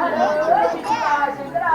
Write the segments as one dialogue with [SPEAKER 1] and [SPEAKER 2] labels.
[SPEAKER 1] हर हर शिवा शिखरा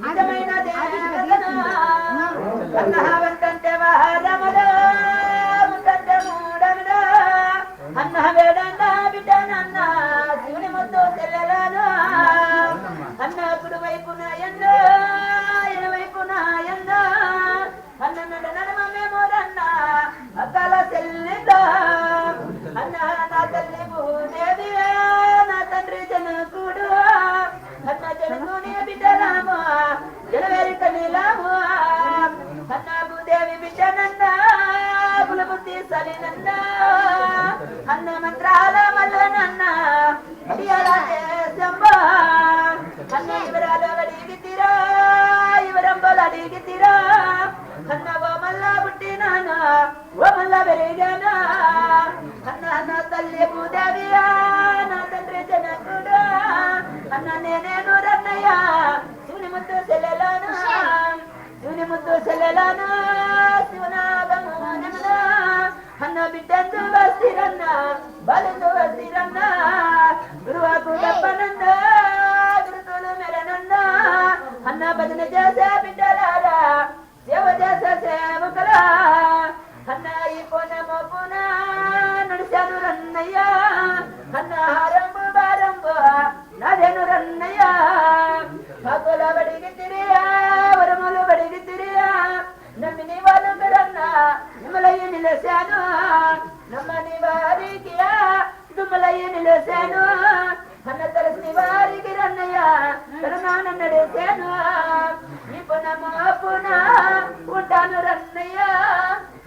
[SPEAKER 1] నిజమైన అన్న వేడన్న బిడ్డనన్న శివుని ముత్తు చెల్లెలను అన్న కుడి వైపున ఎన్నో ఎడవైపున ఎన్నో అన్న నడ నడమ మేమోరన్న అక్కల చెల్లిందా పుట్టినానా ఓ మల్లా అన్న నా తల్లి భూదేవియా నా తండ్రి జనకుడా? అన్న నేనేను రన్నయ్య సూని ముద్దు సెల్లెలానా? సూని ముద్దు సెల్లెలానా శివనాగము అన్న బిడ్డతో వస్తిరన్న బలతో వస్తిరన్న? గురువాకు తప్పనన్న గురుతులు మెరనన్న అన్న భజన చేసే బిడ్డ దుమ్మలయ్య నిలసాను అన్న తెలిసిన వారికి రన్నయ్య తలనాన నడేశాను ఈ పున? ఉంటాను రన్నయ్య.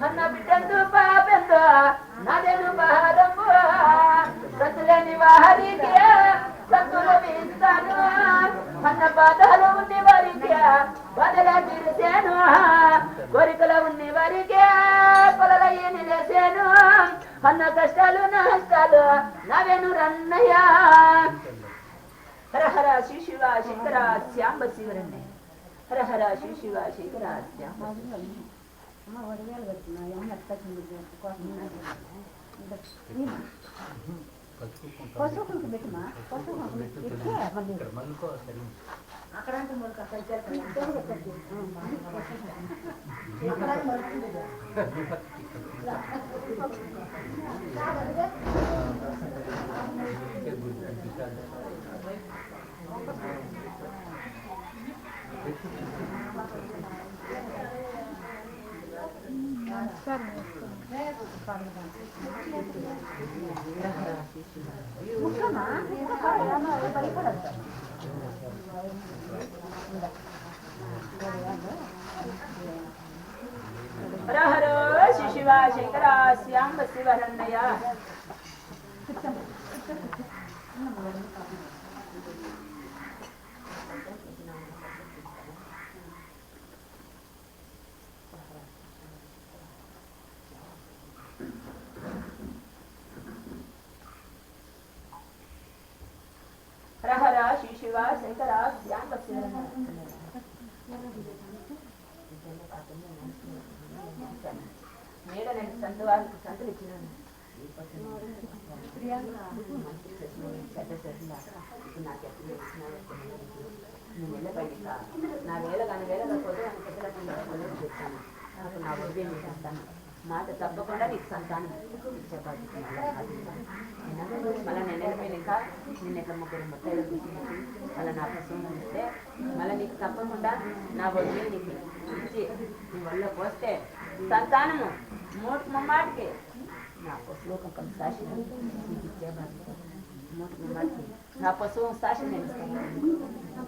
[SPEAKER 1] అన్న బిడ్డందు పాపెందో? నాదేను భారము సతులేని వారికి సత్తులు ఇస్తాను. అన్న బాధలు ఉండి వారికి బాధల తీర్చాను. కోరికలు ఉండి వారికి పొలలయ్యి నిలేసాను అన్న శంకర శ్యాంబ శివరన్నయ్య హర హర శివ శివ శంకర శ్యాంబ
[SPEAKER 2] ஹரஹர சிசிவா சங்கரா சியாம்ப சிவரண்ணையா
[SPEAKER 1] హర శివ శంకర శ్యాంబ మేడ నేను సంత వాళ్ళకి సంతలు ఇచ్చినాను చెడ్డ చెడ్డ నా వేల కానీ వేల కాకపోతే నాకు పెద్దలకు చెప్తాను నాకు నా వదిలే చేస్తాను మాట తప్పకుండా నీకు సంతానం ఇచ్చే మళ్ళీ నేను వెళ్ళిపోయినాక నేను ఇట్లా ముగ్గురు ముత్తైలు కూర్చున్నట్టు మళ్ళీ నా ప్రసంగం ఇస్తే మళ్ళీ నీకు తప్పకుండా నా వదిలే నీకు ఇచ్చి నీ వల్ల పోస్తే సంతానము. మూడు ముమ్మాటికి. నా శ్లోకం కొంత సాక్షి నీకు ఇచ్చే మూడు ముమ్మాటికి. నా పశువు సాక్షి నేను. ఇస్తాను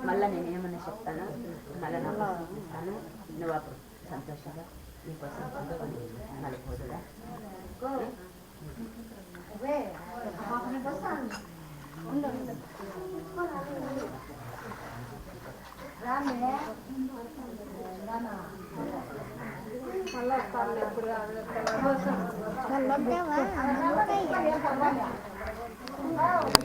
[SPEAKER 1] మళ్ళీ నేను ఏమన్నా చెప్తాను మళ్ళీ నా పశువు ఇస్తాను నువ్వు అప్పుడు సంతోషంగా 이 벌써
[SPEAKER 2] 건더걸리는 하나를 보더라. 왜?
[SPEAKER 3] 아, 그냥 벌써 안 라네 라나 நல்லா தள்ளி நல்லா